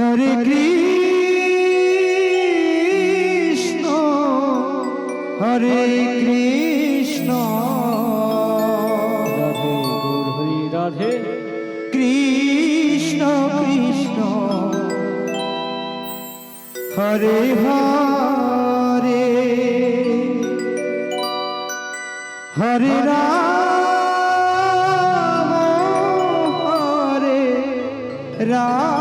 Hare Krishna Hare Krishna. Radhe Gour Hari Radhe. Krishna Krishna. Hare Hare. Hare Ram Hare Ram.